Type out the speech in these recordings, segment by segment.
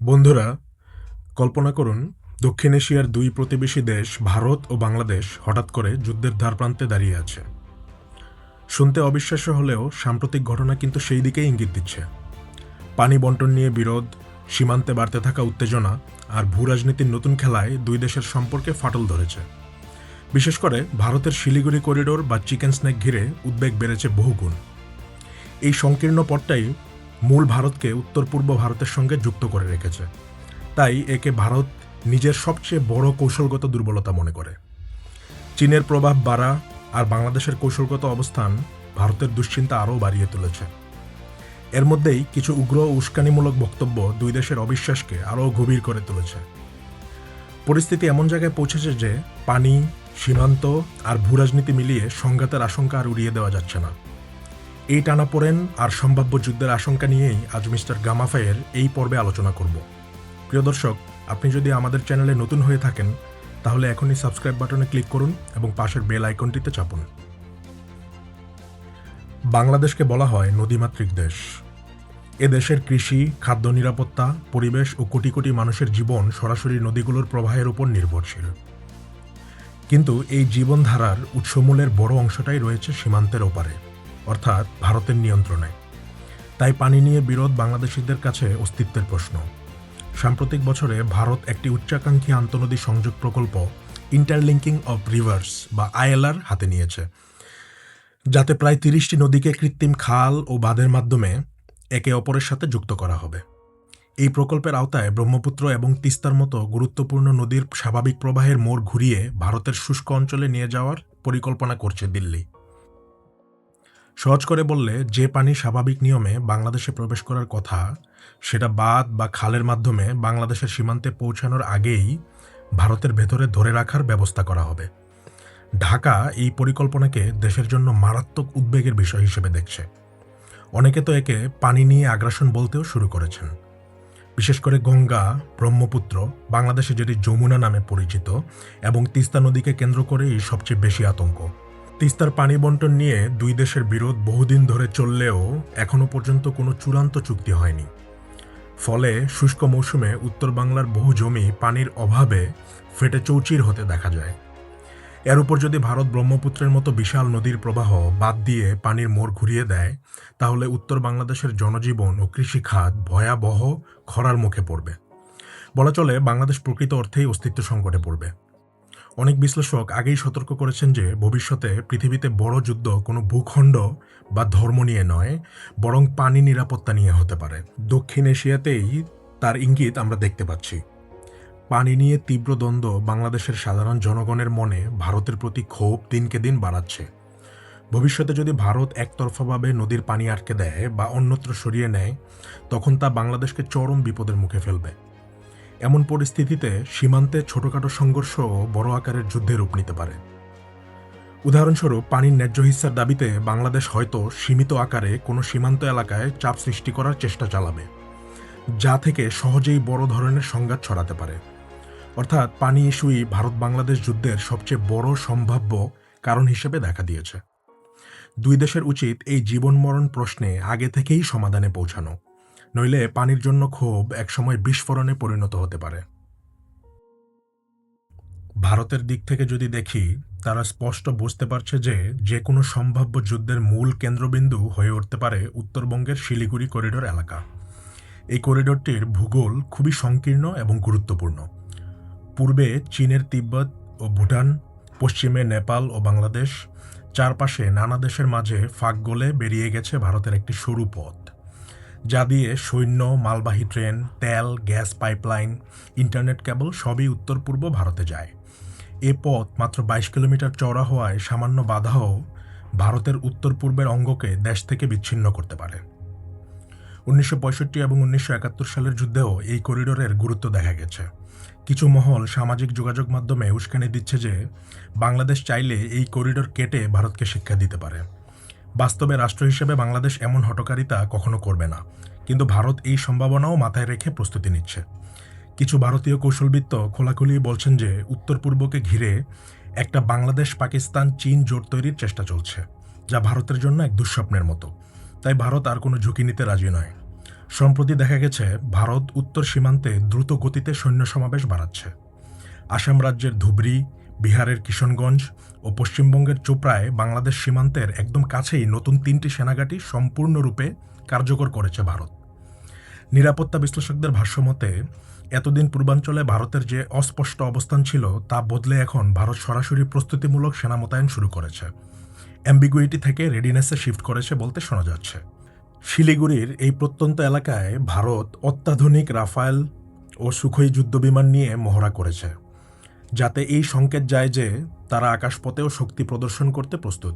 বন্ধুরা, কল্পনা করুন, দক্ষিণ এশিয়ার দুই প্রতিবেশী দেশ, ভারত ও বাংলাদেশ, হঠাৎ করে যুদ্ধের ধারপ্রান্তে দাঁড়িয়ে আছে। শুনতে অবিশ্বাস্য হলেও সাম্প্রতিক ঘটনা কিন্তু সেই দিকেই ইঙ্গিত দিচ্ছে। পানি বন্টন নিয়ে বিরোধ, সীমান্তে বাড়তে থাকা উত্তেজনা আর ভূ রাজনীতির নতুন খেলায় দুই দেশের সম্পর্কে ফাটল ধরেছে। বিশেষ করে ভারতের শিলিগুড়ি করিডোর বা চিকেন স্ন্যাক ঘিরে উদ্বেগ বেড়েছে বহুগুণ। এই সংকীর্ণ পথটাই মূল ভারতকে উত্তর পূর্ব ভারতের সঙ্গে যুক্ত করে রেখেছে। তাই একে ভারত নিজের সবচেয়ে বড় কৌশলগত দুর্বলতা মনে করে। চীনের প্রভাব বাড়া আর বাংলাদেশের কৌশলগত অবস্থান ভারতের দুশ্চিন্তা আরও বাড়িয়ে তুলেছে। এর মধ্যেই কিছু উগ্র উস্কানিমূলক বক্তব্য দুই দেশের অবিশ্বাসকে আরও গভীর করে তুলেছে। পরিস্থিতি এমন জায়গায় পৌঁছেছে যে পানি, সীমান্ত আর ভূরাজনীতি মিলিয়ে সংঘাতের আশঙ্কা আর উড়িয়ে দেওয়া যাচ্ছে না। এই টানাপোড়েন আর সম্ভাব্য যুদ্ধের আশঙ্কা নিয়েই আজ মিস্টার গামাফাইয়ের এই পর্বে আলোচনা করব। প্রিয় দর্শক, আপনি যদি আমাদের চ্যানেলে নতুন হয়ে থাকেন, তাহলে এখনই সাবস্ক্রাইব বাটনে ক্লিক করুন এবং পাশের বেল আইকনটিতে চাপুন। বাংলাদেশকে বলা হয় নদীমাতৃক দেশ। এ দেশের কৃষি, খাদ্য নিরাপত্তা, পরিবেশ ও কোটি কোটি মানুষের জীবন সরাসরি নদীগুলোর প্রবাহের উপর নির্ভরশীল। কিন্তু এই জীবনধারার উৎসমূলের বড় অংশটাই রয়েছে সীমান্তের ওপারে। অর্থাৎ ভারতের নিয়ন্ত্রণে। তাই পানি নিয়ে বিরোধ বাংলাদেশিদের কাছে অস্তিত্বের প্রশ্ন। সাম্প্রতিক বছরে ভারত একটি উচ্চাকাঙ্ক্ষী আন্তনদী সংযোগ প্রকল্প ইন্টারলিঙ্কিং অফ রিভার্স বা আইএলআর হাতে নিয়েছে। যাতে প্রায় তিরিশটি নদীকে কৃত্রিম খাল ও বাঁধের মাধ্যমে একে অপরের সাথে যুক্ত করা হবে। এই প্রকল্পের আওতায় ব্রহ্মপুত্র এবং তিস্তার মতো গুরুত্বপূর্ণ নদীর স্বাভাবিক প্রবাহের মোড় ঘুরিয়ে ভারতের শুষ্ক অঞ্চলে নিয়ে যাওয়ার পরিকল্পনা করছে দিল্লি। সহজ করে বললে, যে পানি স্বাভাবিক নিয়মে বাংলাদেশে প্রবেশ করার কথা, সেটা বাঁধ বা খালের মাধ্যমে বাংলাদেশের সীমান্তে পৌঁছানোর আগেই ভারতের ভেতরে ধরে রাখার ব্যবস্থা করা হবে। ঢাকা এই পরিকল্পনাকে দেশের জন্য মারাত্মক উদ্বেগের বিষয় হিসেবে দেখছে। অনেকে তো একে পানি নিয়ে আগ্রাসন বলতেও শুরু করেছেন। বিশেষ করে গঙ্গা, ব্রহ্মপুত্র, বাংলাদেশে যেটি যমুনা নামে পরিচিত এবং তিস্তা নদীকে কেন্দ্র করেই সবচেয়ে বেশি আতঙ্ক। তিস্তার পানি বন্টন নিয়ে দুই দেশের বিরোধ বহুদিন ধরে চললেও এখনও পর্যন্ত কোনো চূড়ান্ত চুক্তি হয়নি। ফলে শুষ্ক মৌসুমে উত্তর বাংলার বহু জমি পানির অভাবে ফেটে চৌচির হতে দেখা যায়। এর উপর যদি ভারত ব্রহ্মপুত্রের মতো বিশাল নদীর প্রবাহ বাদ দিয়ে পানির মোড় ঘুরিয়ে দেয়, তাহলে উত্তর বাংলাদেশের জনজীবন ও কৃষিখাত ভয়াবহ খরার মুখে পড়বে। বলা চলে, বাংলাদেশ প্রকৃত অর্থেই অস্তিত্ব সংকটে পড়বে। অনেক বিশ্লেষক আগেই সতর্ক করেছেন যে ভবিষ্যতে পৃথিবীতে বড় যুদ্ধ কোনো ভূখণ্ড বা ধর্ম নিয়ে নয়, বরং পানি নিরাপত্তা নিয়ে হতে পারে। দক্ষিণ এশিয়াতেই তার ইঙ্গিত আমরা দেখতে পাচ্ছি। পানি নিয়ে তীব্র দ্বন্দ্ব বাংলাদেশের সাধারণ জনগণের মনে ভারতের প্রতি ক্ষোভ দিনকে দিন বাড়াচ্ছে। ভবিষ্যতে যদি ভারত একতরফাভাবে নদীর পানি আটকে দেয় বা অন্যত্র সরিয়ে নেয়, তখন তা বাংলাদেশকে চরম বিপদের মুখে ফেলবে। এমন পরিস্থিতিতে সীমান্তে ছোটখাটো সংঘর্ষ বড় আকারের যুদ্ধে রূপ নিতে পারে। উদাহরণস্বরূপ, পানির ন্যায্য হিস্সার দাবিতে বাংলাদেশ হয়তো সীমিত আকারে কোনো সীমান্ত এলাকায় চাপ সৃষ্টি করার চেষ্টা চালাবে, যা থেকে সহজেই বড় ধরনের সংঘাত ছড়াতে পারে। অর্থাৎ, পানি ইস্যুই ভারত বাংলাদেশ যুদ্ধের সবচেয়ে বড় সম্ভাব্য কারণ হিসেবে দেখা দিয়েছে। দুই দেশের উচিত এই জীবন মরণ প্রশ্নে আগে থেকেই সমাধানে পৌঁছানো। নইলে পানির জন্য ক্ষোভ একসময় বিস্ফোরণে পরিণত হতে পারে। ভারতের দিক থেকে যদি দেখি, তারা স্পষ্ট বুঝতে পারছে যে যে কোনো সম্ভাব্য যুদ্ধের মূল কেন্দ্রবিন্দু হয়ে উঠতে পারে উত্তরবঙ্গের শিলিগুড়ি করিডোর এলাকা। এই করিডোরটির ভূগোল খুবই সংকীর্ণ এবং গুরুত্বপূর্ণ। পূর্বে চীনের তিব্বত ও ভুটান, পশ্চিমে নেপাল ও বাংলাদেশ, চারপাশে নানা দেশের মাঝে ফাঁক গলে বেরিয়ে গেছে ভারতের একটি সরু পথ। যা দিয়ে সৈন্য, মালবাহী ট্রেন, তেল, গ্যাস পাইপলাইন, ইন্টারনেট কেবল সবই উত্তর পূর্ব ভারতে যায়। এ পথ মাত্র বাইশ কিলোমিটার চওড়া হওয়ায় সামান্য বাধাও ভারতের উত্তর পূর্বের অঙ্গকে দেশ থেকে বিচ্ছিন্ন করতে পারে। উনিশশো পঁয়ষট্টি এবং উনিশশো একাত্তর সালের যুদ্ধেও এই করিডোরের গুরুত্ব দেখা গেছে। কিছু মহল সামাজিক যোগাযোগ মাধ্যমে উস্কানি দিচ্ছে যে, বাংলাদেশ চাইলে এই করিডোর কেটে ভারতকে শিক্ষা দিতে পারে। বাস্তবে রাষ্ট্র হিসেবে বাংলাদেশ এমন হটকারিতা কখনো করবে না। কিন্তু ভারত এই সম্ভাবনাও মাথায় রেখে প্রস্তুতি নিচ্ছে। কিছু ভারতীয় কৌশলবিত্ত খোলাখুলি বলছেন যে, উত্তর পূর্বকে ঘিরে একটা বাংলাদেশ, পাকিস্তান, চীন জোট তৈরির চেষ্টা চলছে, যা ভারতের জন্য এক দুঃস্বপ্নের মতো। তাই ভারত আর কোনো ঝুঁকি নিতে রাজি নয়। সম্প্রতি দেখা গেছে, ভারত উত্তর সীমান্তে দ্রুত গতিতে সৈন্য সমাবেশ বাড়াচ্ছে। আসাম রাজ্যের ধুবড়ি, বিহারের কিশনগঞ্জ ও পশ্চিমবঙ্গের চোপড়ায় বাংলাদেশ সীমান্তের একদম কাছেই নতুন তিনটি সেনাঘাঁটি সম্পূর্ণরূপে কার্যকর করেছে ভারত। নিরাপত্তা বিশ্লেষকদের ভাষ্যমতে, এতদিন পূর্বাঞ্চলে ভারতের যে অস্পষ্ট অবস্থান ছিল তা বদলে এখন ভারত সরাসরি প্রস্তুতিমূলক সেনা মোতায়েন শুরু করেছে। অ্যাম্বিগুইটি থেকে রেডিনেসে শিফট করেছে বলতে শোনা যাচ্ছে। শিলিগুড়ির এই প্রত্যন্ত এলাকায় ভারত অত্যাধুনিক রাফায়েল ও সুখই যুদ্ধবিমান নিয়ে মহড়া করেছে। যাতে এই সংকেত যায় যে তারা আকাশপথেও শক্তি প্রদর্শন করতে প্রস্তুত।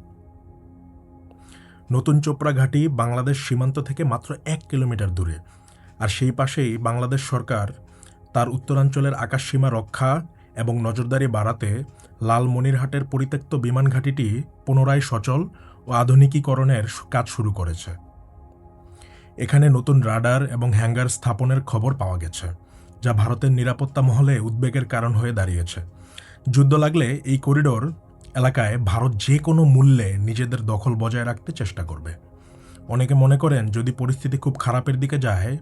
নতুন চোপড়া ঘাঁটি বাংলাদেশ সীমান্ত থেকে মাত্র এক কিলোমিটার দূরে। আর সেই পাশেই বাংলাদেশ সরকার তার উত্তরাঞ্চলের আকাশসীমা রক্ষা এবং নজরদারি বাড়াতে লালমনিরহাটের পরিত্যক্ত বিমান ঘাঁটিটি পুনরায় সচল ও আধুনিকীকরণের কাজ শুরু করেছে। এখানে নতুন রাডার এবং হ্যাঙ্গার স্থাপনের খবর পাওয়া গেছে, যা ভারতের নিরাপত্তা মহলে উদ্বেগের কারণ হয়ে দাঁড়িয়েছে। যুদ্ধ লাগলে এই করিডোর এলাকায় ভারত যে কোনো মূল্যে নিজেদের দখল বজায় রাখতে চেষ্টা করবে। অনেকে মনে করেন যদি পরিস্থিতি খুব খারাপের দিকে যায়,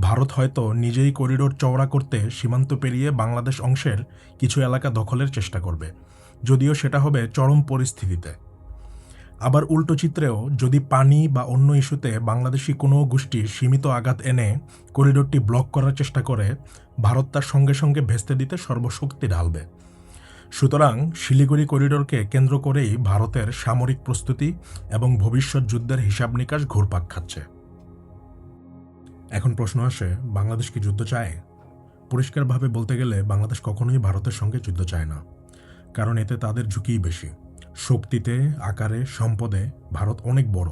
ভারত হয়তো নিজেই করিডোর চওড়া করতে সীমান্ত পেরিয়ে বাংলাদেশ অংশের কিছু এলাকা দখলের চেষ্টা করবে। যদিও সেটা হবে চরম পরিস্থিতিতে। আবার উল্টো চিত্রেও যদি পানি বা অন্য ইস্যুতে বাংলাদেশি কোনো গোষ্ঠী সীমিত আঘাত এনে করিডোরটি ব্লক করার চেষ্টা করে, ভারত তার সঙ্গে সঙ্গে ভেস্তে দিতে সর্বশক্তি ঢালবে। সুতরাং শিলিগুড়ি করিডোরকে কেন্দ্র করেই ভারতের সামরিক প্রস্তুতি এবং ভবিষ্যৎ যুদ্ধের হিসাব নিকাশ ঘুরপাক খাচ্ছে। এখন প্রশ্ন আসে, বাংলাদেশ কি যুদ্ধ চায়? পরিষ্কারভাবে বলতে গেলে বাংলাদেশ কখনোই ভারতের সঙ্গে যুদ্ধ চায় না, কারণ এতে তাদের ঝুঁকিই বেশি। শক্তিতে, আকারে, সম্পদে ভারত অনেক বড়।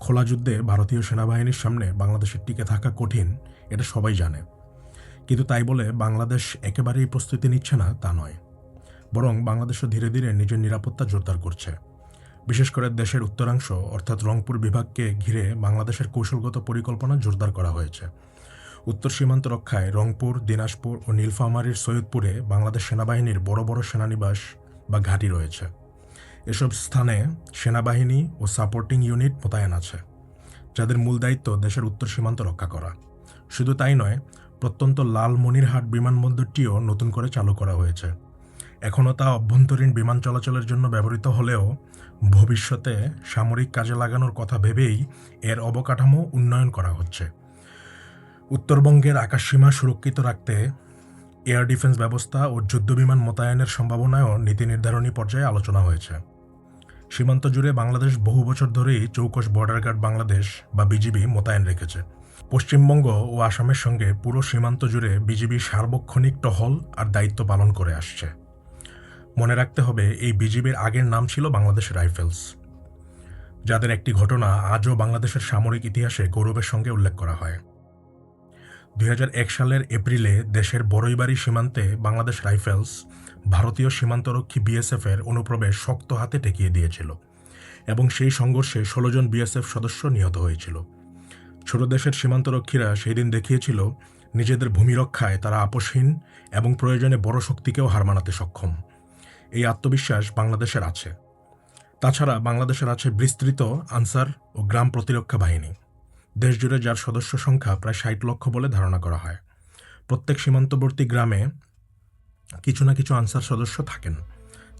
খোলা যুদ্ধে ভারতীয় সেনাবাহিনীর সামনে বাংলাদেশের টিকে থাকা কঠিন, এটা সবাই জানে। কিন্তু তাই বলে বাংলাদেশ একেবারেই প্রস্তুতি নিচ্ছে না, তা নয়। বরং বাংলাদেশও ধীরে ধীরে নিজের নিরাপত্তা জোরদার করছে। বিশেষ করে দেশের উত্তরাংশ, অর্থাৎ রংপুর বিভাগকে ঘিরে বাংলাদেশের কৌশলগত পরিকল্পনা জোরদার করা হয়েছে। উত্তর সীমান্ত রক্ষায় রংপুর, দিনাজপুর ও নীলফামারীর সৈয়দপুরে বাংলাদেশ সেনাবাহিনীর বড় বড় সেনানিবাস বা ঘাঁটি রয়েছে। এসব স্থানে সেনাবাহিনী ও সাপোর্টিং ইউনিট মোতায়েন আছে, যাদের মূল দায়িত্ব দেশের উত্তর সীমান্ত রক্ষা করা। শুধু তাই নয়, প্রত্যন্ত লালমনিরহাট বিমানবন্দরটিও নতুন করে চালু করা হয়েছে। এখনও তা অভ্যন্তরীণ বিমান চলাচলের জন্য ব্যবহৃত হলেও ভবিষ্যতে সামরিক কাজে লাগানোর কথা ভেবেই এর অবকাঠামো উন্নয়ন করা হচ্ছে। উত্তরবঙ্গের আকাশসীমা সুরক্ষিত রাখতে এয়ার ডিফেন্স ব্যবস্থা ও যুদ্ধবিমান মোতায়েনের সম্ভাবনায়ও নীতি নির্ধারণী পর্যায়ে আলোচনা হয়েছে। সীমান্ত জুড়ে বাংলাদেশ বহু বছর ধরেই চৌকস বর্ডার গার্ড বাংলাদেশ বা বিজিবি মোতায়েন রেখেছে। পশ্চিমবঙ্গ ও আসামের সঙ্গে পুরো সীমান্ত জুড়ে বিজিবি সার্বক্ষণিক টহল আর দায়িত্ব পালন করে আসছে। মনে রাখতে হবে, এই বিজিবির আগের নাম ছিল বাংলাদেশ রাইফেলস। যাদের একটি ঘটনা আজও বাংলাদেশের সামরিক ইতিহাসে গৌরবের সঙ্গে উল্লেখ করা হয়। দুই হাজার এক সালের এপ্রিলে দেশের বড়ইবাড়ি সীমান্তে বাংলাদেশ রাইফেলস ভারতীয় সীমান্তরক্ষী বিএসএফ এর অনুপ্রবেশ শক্ত হাতে ঠেকিয়ে দিয়েছিল এবং সেই সংঘর্ষে ষোলো জন বিএসএফ সদস্য নিহত হয়েছিল। ছোট দেশের সীমান্তরক্ষীরা সেই দিন দেখিয়েছিল, নিজেদের ভূমি রক্ষায় তারা আপোষহীন এবং প্রয়োজনে বড় শক্তিকেও হার মানাতে সক্ষম। এই আত্মবিশ্বাস বাংলাদেশের আছে। তাছাড়া বাংলাদেশের আছে বিস্তৃত আনসার ও গ্রাম প্রতিরক্ষা বাহিনী। দেশজুড়ে যার সদস্য সংখ্যা প্রায় ষাট লক্ষ বলে ধারণা করা হয়। প্রত্যেক সীমান্তবর্তী গ্রামে কিছু না কিছু আনসার সদস্য থাকেন,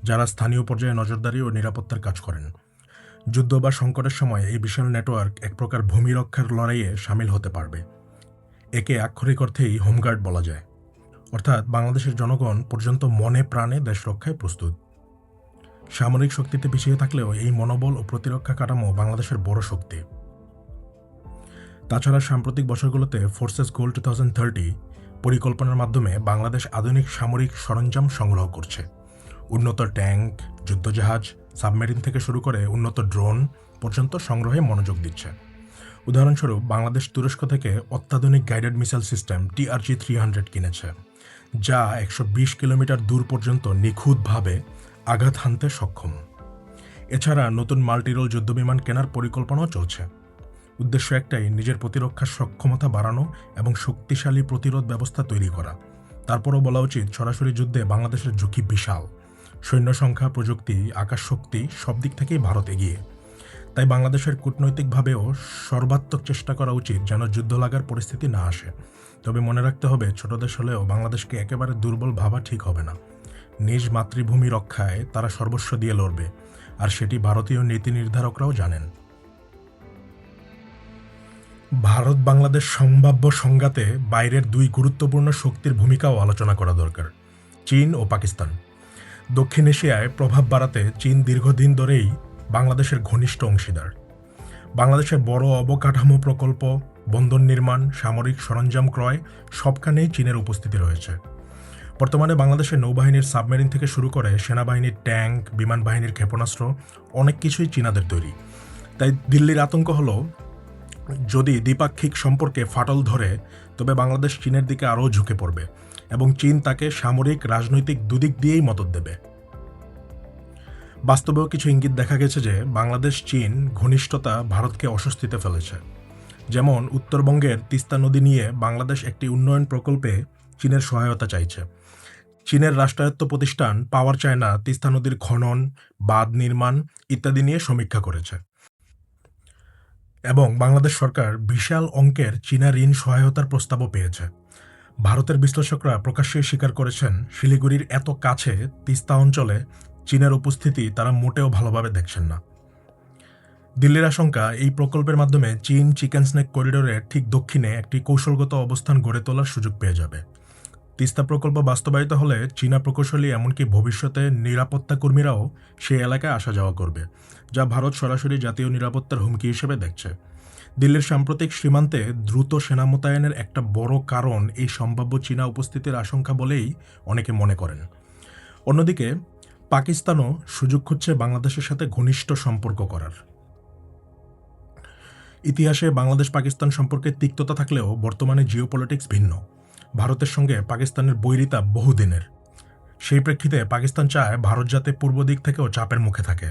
যারা স্থানীয় পর্যায়ে নজরদারি ও নিরাপত্তার কাজ করেন। যুদ্ধ বা সংকটের সময় এই বিশাল নেটওয়ার্ক এক প্রকার ভূমি রক্ষার লড়াইয়ে সামিল হতে পারবে। একে আক্ষরিক অর্থেই হোমগার্ড বলা যায়। অর্থাৎ বাংলাদেশের জনগণ পর্যন্ত মনে প্রাণে দেশ রক্ষায় প্রস্তুত। সামরিক শক্তিতে পিছিয়ে থাকলেও এই মনোবল ও প্রতিরক্ষা কাঠামো বাংলাদেশের বড় শক্তি। তাছাড়া সাম্প্রতিক বছরগুলোতে forces goal two thousand thirty পরিকল্পনার মাধ্যমে বাংলাদেশ আধুনিক সামরিক সরঞ্জাম সংগ্রহ করছে। উন্নত ট্যাঙ্ক, যুদ্ধজাহাজ, সাবমেরিন থেকে শুরু করে উন্নত ড্রোন পর্যন্ত সংগ্রহে মনোযোগ দিচ্ছে। উদাহরণস্বরূপ, বাংলাদেশ তুরস্ক থেকে অত্যাধুনিক guided missile system TRG three hundred কিনেছে। যা একশো বিশ কিলোমিটার দূর পর্যন্ত নিখুঁতভাবে আঘাত হানতে সক্ষম। এছাড়া নতুন মাল্টিরোল যুদ্ধবিমান কেনার পরিকল্পনাও চলছে। উদ্দেশ্য একটাই, নিজের প্রতিরক্ষার সক্ষমতা বাড়ানো এবং শক্তিশালী প্রতিরোধ ব্যবস্থা তৈরি করা। তারপরও বলা উচিত, সরাসরি যুদ্ধে বাংলাদেশের ঝুঁকি বিশাল। সৈন্য সংখ্যা, প্রযুক্তি আকাশ শক্তি সব দিক থেকেই ভারত এগিয়ে। তাই বাংলাদেশের কূটনৈতিকভাবেও সর্বাত্মক চেষ্টা করা উচিত যেন যুদ্ধ লাগার পরিস্থিতি না আসে। তবে মনে রাখতে হবে, ছোট দেশ হলেও বাংলাদেশকে একেবারে দুর্বল ভাবা ঠিক হবে না। নিজ মাতৃভূমি রক্ষায় তারা সর্বস্ব দিয়ে লড়বে, আর সেটি ভারতীয় নীতি নির্ধারকরাও জানেন। ভারত বাংলাদেশ সম্ভাব্য সংঘাতে বাইরের দুই গুরুত্বপূর্ণ শক্তির ভূমিকাও আলোচনা করা দরকার, চীন ও পাকিস্তান। দক্ষিণ এশিয়ায় প্রভাব বাড়াতে চীন দীর্ঘদিন ধরেই বাংলাদেশের ঘনিষ্ঠ অংশীদার। বাংলাদেশের বড় অবকাঠামো প্রকল্প বন্দর নির্মাণ, সামরিক সরঞ্জাম ক্রয় সবখানেই চীনের উপস্থিতি রয়েছে। বর্তমানে বাংলাদেশের নৌবাহিনীর সাবমেরিন থেকে শুরু করে সেনাবাহিনীর ট্যাঙ্ক, বিমান বাহিনীর ক্ষেপণাস্ত্র, অনেক কিছুই চীনাদের তৈরি। তাই দিল্লির আতঙ্ক হলো, যদি দ্বিপাক্ষিক সম্পর্কে ফাটল ধরে, তবে বাংলাদেশ চীনের দিকে আরও ঝুঁকে পড়বে এবং চীন তাকে সামরিক, রাজনৈতিক দুদিক দিয়েই মদত দেবে। বাস্তবেও কিছু ইঙ্গিত দেখা গেছে যে বাংলাদেশ চীন ঘনিষ্ঠতা ভারতকে অস্বস্তিতে ফেলেছে। যেমন উত্তরবঙ্গের তিস্তা নদী নিয়ে বাংলাদেশ একটি উন্নয়ন প্রকল্পে চীনের সহায়তা চাইছে। চীনের রাষ্ট্রায়ত্ত প্রতিষ্ঠান পাওয়ার চায়না তিস্তা নদীর খনন, বাঁধ নির্মাণ ইত্যাদি নিয়ে সমীক্ষা করেছে। এবং বাংলাদেশ সরকার বিশাল অঙ্কের চীনা ঋণ সহায়তার প্রস্তাবও পেয়েছে। ভারতের বিশ্লেষকরা প্রকাশ্যে স্বীকার করেছেন, শিলিগুড়ির এত কাছে তিস্তা অঞ্চলে চীনের উপস্থিতি তারা মোটেও ভালোভাবে দেখছেন না। দিল্লির আশঙ্কা, এই প্রকল্পের মাধ্যমে চীন চিকেন স্নেক করিডোরের ঠিক দক্ষিণে একটি কৌশলগত অবস্থান গড়ে তোলার সুযোগ পেয়ে যাবে। তিস্তা প্রকল্প বাস্তবায়িত হলে চীনা প্রকৌশলী এমনকি ভবিষ্যতে নিরাপত্তা কর্মীরাও সেই এলাকায় আসা যাওয়া করবে, যা ভারত সরাসরি জাতীয় নিরাপত্তার হুমকি হিসেবে দেখছে। দিল্লির সাম্প্রতিক সীমান্তে দ্রুত সেনা মোতায়েনের একটা বড় কারণ এই সম্ভাব্য চীনা উপস্থিতির আশঙ্কা বলেই অনেকে মনে করেন। অন্যদিকে, পাকিস্তানও সুযোগ খুঁজছে বাংলাদেশের সাথে ঘনিষ্ঠ সম্পর্ক করার। ইতিহাসে বাংলাদেশ পাকিস্তান সম্পর্কে তিক্ততা থাকলেও বর্তমানে জিওপলিটিক্স ভিন্ন। ভারতের সঙ্গে পাকিস্তানের বৈরিতা বহুদিনের। সেই প্রেক্ষিতে পাকিস্তান চায় ভারত যাতে পূর্ব দিক থেকেও চাপের মুখে থাকে।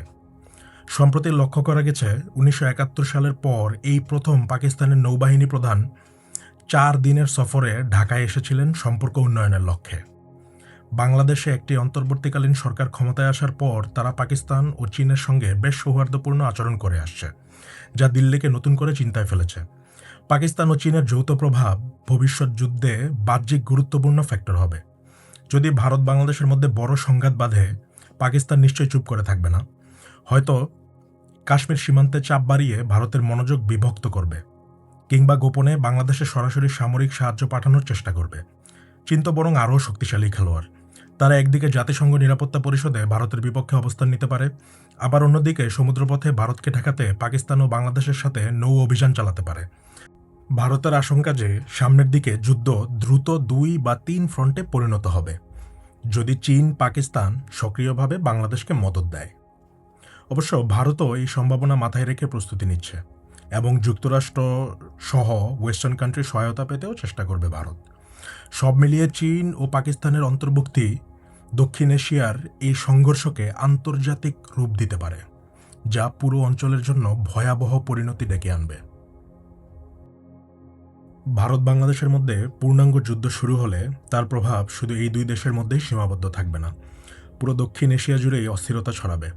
সম্প্রতি লক্ষ্য করা গেছে, উনিশশো একাত্তর সালের পর এই প্রথম পাকিস্তানের নৌবাহিনী প্রধান চার দিনের সফরে ঢাকায় এসেছিলেন সম্পর্ক উন্নয়নের লক্ষ্যে। বাংলাদেশে একটি অন্তর্বর্তীকালীন সরকার ক্ষমতায় আসার পর তারা পাকিস্তান ও চীনের সঙ্গে বেশ সৌহার্দ্যপূর্ণ আচরণ করে আসছে। যা দিল্লিকে নতুন করে চিন্তায় ফেলেছে। পাকিস্তান ও চীনের যৌথ প্রভাব ভবিষ্যৎ যুদ্ধে বাহ্যিক গুরুত্বপূর্ণ ফ্যাক্টর হবে। যদি ভারত বাংলাদেশের মধ্যে বড় সংঘাত বাঁধে, পাকিস্তান নিশ্চয়ই চুপ করে থাকবে না। হয়তো কাশ্মীর সীমান্তে চাপ বাড়িয়ে ভারতের মনোযোগ বিভক্ত করবে, কিংবা গোপনে বাংলাদেশে সরাসরি সামরিক সাহায্য পাঠানোর চেষ্টা করবে। চিন্তা বরং আরও শক্তিশালী খেলোয়াড়। তারা একদিকে জাতিসংঘ নিরাপত্তা পরিষদে ভারতের বিপক্ষে অবস্থান নিতে পারে, আবার অন্যদিকে সমুদ্রপথে ভারতকে ঠেকাতে পাকিস্তান ও বাংলাদেশের সাথে নৌ অভিযান চালাতে পারে। ভারতের আশঙ্কা যে সামনের দিকে যুদ্ধ দ্রুত দুই বা তিন ফ্রন্টে পরিণত হবে, যদি চীন, পাকিস্তান সক্রিয়ভাবে বাংলাদেশকে মদত দেয়। অবশ্য ভারতও এই সম্ভাবনা মাথায় রেখে প্রস্তুতি নিচ্ছে এবং যুক্তরাষ্ট্র সহ ওয়েস্টার্ন কান্ট্রি সহায়তা পেতেও চেষ্টা করবে ভারত। সব মিলিয়ে চীন ও পাকিস্তানের অন্তর্ভুক্তি দক্ষিণ এশিয়ার এই সংঘর্ষকে আন্তর্জাতিক রূপ দিতে পারে, যা পুরো অঞ্চলের জন্য ভয়াবহ পরিণতি ডেকে আনবে। ভারত বাংলাদেশের মধ্যে পূর্ণাঙ্গ যুদ্ধ শুরু হলে তার প্রভাব শুধু এই দুই দেশের মধ্যেই সীমাবদ্ধ থাকবে না, পুরো দক্ষিণ এশিয়া জুড়েই অস্থিরতা ছড়াবে।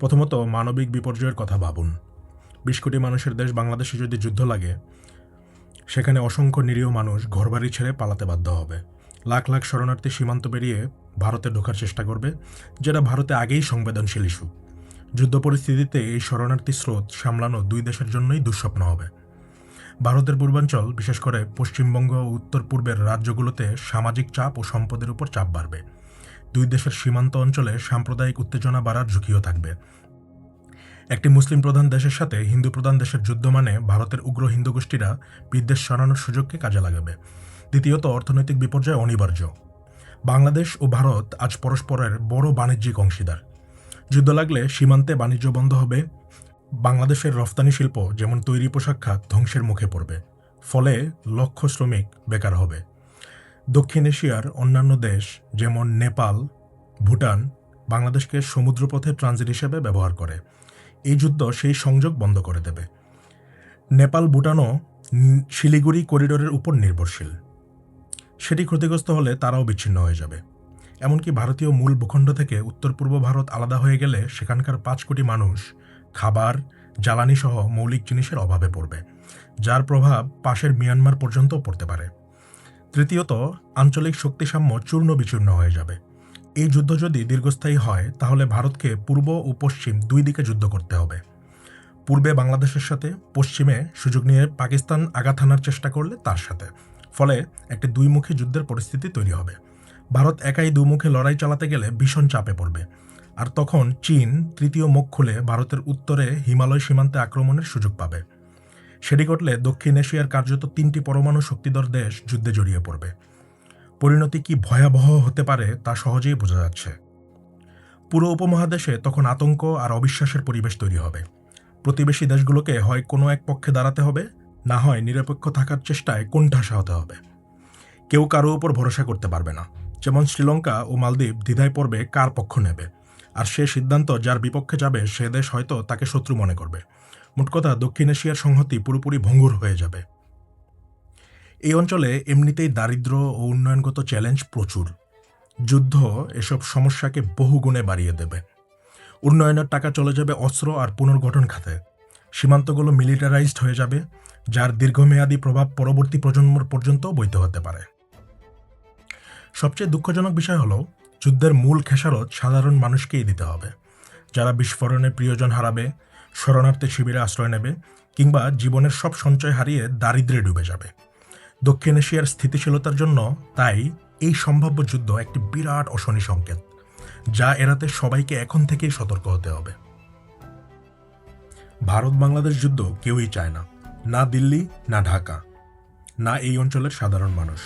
প্রথমত মানবিক বিপর্যয়ের কথা ভাবুন। বিশ কোটি মানুষের দেশ বাংলাদেশে যদি যুদ্ধ লাগে, সেখানে অসংখ্য নিরীহ মানুষ ঘরবাড়ি ছেড়ে পালাতে বাধ্য হবে। লাখ লাখ শরণার্থী সীমান্ত পেরিয়ে ভারতে ঢোকার চেষ্টা করবে, যেটা ভারতে আগেই সংবেদনশীল ইস্যু। যুদ্ধ পরিস্থিতিতে এই শরণার্থী স্রোত সামলানো দুই দেশের জন্যই দুঃস্বপ্ন হবে। ভারতের পূর্বাঞ্চল, বিশেষ করে পশ্চিমবঙ্গ ও উত্তর পূর্বের রাজ্যগুলোতে সামাজিক চাপ ও সম্পদের উপর চাপ বাড়বে। দুই দেশের সীমান্ত অঞ্চলে সাম্প্রদায়িক উত্তেজনা বাড়ার ঝুঁকিও থাকবে। একটি মুসলিম প্রধান দেশের সাথে হিন্দু প্রধান দেশের যুদ্ধ মানে ভারতের উগ্র হিন্দু গোষ্ঠীরা বিদ্বেষ সরানোর সুযোগকে কাজে লাগাবে। দ্বিতীয়ত অর্থনৈতিক বিপর্যয় অনিবার্য। বাংলাদেশ ও ভারত আজ পরস্পরের বড় বাণিজ্যিক অংশীদার। যুদ্ধ লাগলে সীমান্তে বাণিজ্য বন্ধ হবে, বাংলাদেশের রফতানি শিল্প যেমন তৈরি পোশাক খাত ধ্বংসের মুখে পড়বে, ফলে লক্ষ শ্রমিক বেকার হবে। দক্ষিণ এশিয়ার অন্যান্য দেশ যেমন নেপাল, ভুটান, বাংলাদেশকে সমুদ্রপথে ট্রানজিট হিসেবে ব্যবহার করে। এই যুদ্ধ সেই সংযোগ বন্ধ করে দেবে। নেপাল, ভুটানও শিলিগুড়ি করিডোরের উপর নির্ভরশীল। সেটি ক্ষতিগ্রস্ত হলে তারাও বিচ্ছিন্ন হয়ে যাবে। এমনকি ভারতীয় মূল ভূখণ্ড থেকে উত্তর পূর্ব ভারত আলাদা হয়ে গেলে সেখানকার পাঁচ কোটি মানুষ খাবার, জ্বালানি সহ মৌলিক জিনিসের অভাবে পড়বে, যার প্রভাব পাশের মিয়ানমার পর্যন্ত পড়তে পারে। তৃতীয়ত, আঞ্চলিক শক্তিসাম্য চূর্ণ বিচূর্ণ হয়ে যাবে। এই যুদ্ধ যদি দীর্ঘস্থায়ী হয়, তাহলে ভারতকে পূর্ব ও পশ্চিম দুই দিকে যুদ্ধ করতে হবে। পূর্বে বাংলাদেশের সাথে, পশ্চিমে সুযোগ নিয়ে পাকিস্তান আঘাত হানার চেষ্টা করলে তার সাথে। ফলে একটি দুইমুখী যুদ্ধের পরিস্থিতি তৈরি হবে। ভারত একাই দুমুখে লড়াই চালাতে গেলে ভীষণ চাপে পড়বে। আর তখন চীন তৃতীয় মুখ খুলে ভারতের উত্তরে হিমালয় সীমান্তে আক্রমণের সুযোগ পাবে। সেটি ঘটলে দক্ষিণ এশিয়ার কার্যত তিনটি পরমাণু শক্তিধর দেশ যুদ্ধে জড়িয়ে পড়বে। পরিণতি কি ভয়াবহ হতে পারে তা সহজেই বোঝা যাচ্ছে। পুরো উপমহাদেশে তখন আতঙ্ক আর অবিশ্বাসের পরিবেশ তৈরি হবে। প্রতিবেশী দেশগুলোকে হয় কোনো এক পক্ষে দাঁড়াতে হবে না হয় নিরপেক্ষ থাকার চেষ্টায় কোণঠাসা হতে হবে। কেউ কারও উপর ভরসা করতে পারবে না। যেমন শ্রীলঙ্কা ও মালদ্বীপ দ্বিধায় পড়বে কার পক্ষ নেবে। আর সে সিদ্ধান্ত যার বিপক্ষে যাবে, সে দেশ হয়তো তাকে শত্রু মনে করবে। মোট কথা, দক্ষিণ এশিয়ার সংহতি পুরোপুরি ভঙ্গুর হয়ে যাবে। এই অঞ্চলে এমনিতেই দারিদ্র ও উন্নয়নগত চ্যালেঞ্জ প্রচুর। যুদ্ধ এসব সমস্যাকে বহুগুণে বাড়িয়ে দেবে। উন্নয়নের টাকা চলে যাবে অস্ত্র আর পুনর্গঠন খাতে। সীমান্তগুলো মিলিটারাইজড হয়ে যাবে। যার দীর্ঘমেয়াদী প্রভাব পরবর্তী প্রজন্ম পর্যন্ত বৈধ হতে পারে। সবচেয়ে দুঃখজনক বিষয় হলো, যুদ্ধের মূল খেসারত সাধারণ মানুষকেই দিতে হবে। যারা বিস্ফোরণে প্রিয়জন হারাবে, শরণার্থী শিবিরে আশ্রয় নেবে, কিংবা জীবনের সব সঞ্চয় হারিয়ে দারিদ্র্যে ডুবে যাবে। দক্ষিণ এশিয়ার স্থিতিশীলতার জন্য তাই এই সম্ভাব্য যুদ্ধ একটি বিরাট অশনি সংকেত, যা এড়াতে সবাইকে এখন থেকেই সতর্ক হতে হবে। ভারত বাংলাদেশ যুদ্ধ কেউই চায় না। না দিল্লি, না ঢাকা, না এই অঞ্চলের সাধারণ মানুষ।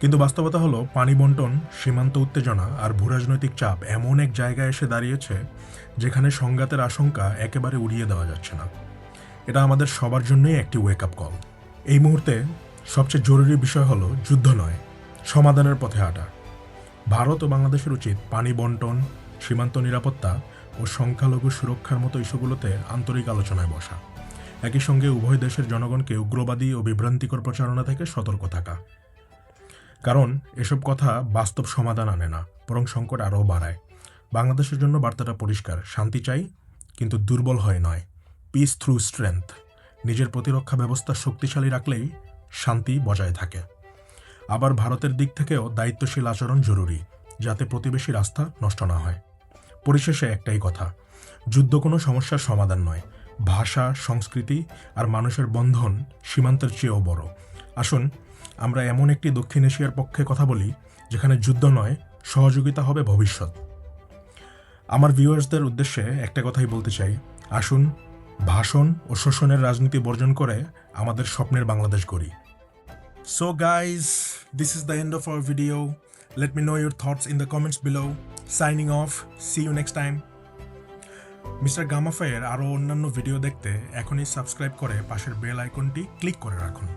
কিন্তু বাস্তবতা হলো, পানি বন্টন, সীমান্ত উত্তেজনা আর ভূরাজনৈতিক চাপ এমন এক জায়গায় এসে দাঁড়িয়েছে, যেখানে সংঘাতের আশঙ্কা একেবারে উড়িয়ে দেওয়া যাচ্ছে না। এটা আমাদের সবার জন্যই একটি ওয়েক আপ কল এই মুহূর্তে সবচেয়ে জরুরি বিষয় হলো, যুদ্ধ নয়, সমাধানের পথে হাঁটা। ভারত ও বাংলাদেশের উচিত পানি বন্টন, সীমান্ত নিরাপত্তা ও সংখ্যালঘু সুরক্ষার মতো ইস্যুগুলোতে আন্তরিক আলোচনায় বসা। একই সঙ্গে উভয় দেশের জনগণকে উগ্রবাদী ও বিভ্রান্তিকর প্রচারণা থেকে সতর্ক থাকা। কারণ, এসব কথা বাস্তব সমাধান আনে না, বরং সংকট আরও বাড়ায়। বাংলাদেশের জন্য বার্তাটা পরিষ্কার, শান্তি চাই, কিন্তু দুর্বল হয় নয়। পিস থ্রু স্ট্রেংথ নিজের প্রতিরক্ষা ব্যবস্থা শক্তিশালী রাখলেই শান্তি বজায় থাকে। আবার ভারতের দিক থেকেও দায়িত্বশীল আচরণ জরুরি, যাতে প্রতিবেশীর আস্থা নষ্ট না হয়। পরিশেষে একটাই কথা, যুদ্ধ কোনো সমস্যার সমাধান নয়। ভাষা সংস্কৃতি আর মানুষের বন্ধন সীমান্তের চেয়েও বড় আসুন আমরা এমন একটি দক্ষিণ এশিয়ার পক্ষে কথা বলি যেখানে যুদ্ধ নয় সহযোগিতা হবে ভবিষ্যৎ আমার ভিউয়ার্সদের উদ্দেশ্যে একটা কথাই বলতে চাই আসুন ভাষণ ও শোষণের রাজনীতি বর্জন করে আমাদের স্বপ্নের বাংলাদেশ গড়ি So, guys, this is the end of our video. Let me know your thoughts in the comments below. Signing off. See you next time. Mister গামাফায়ের আরও অন্যান্য ভিডিও দেখতে এখনই সাবস্ক্রাইব করে পাশের বেল আইকনটি ক্লিক করে রাখুন।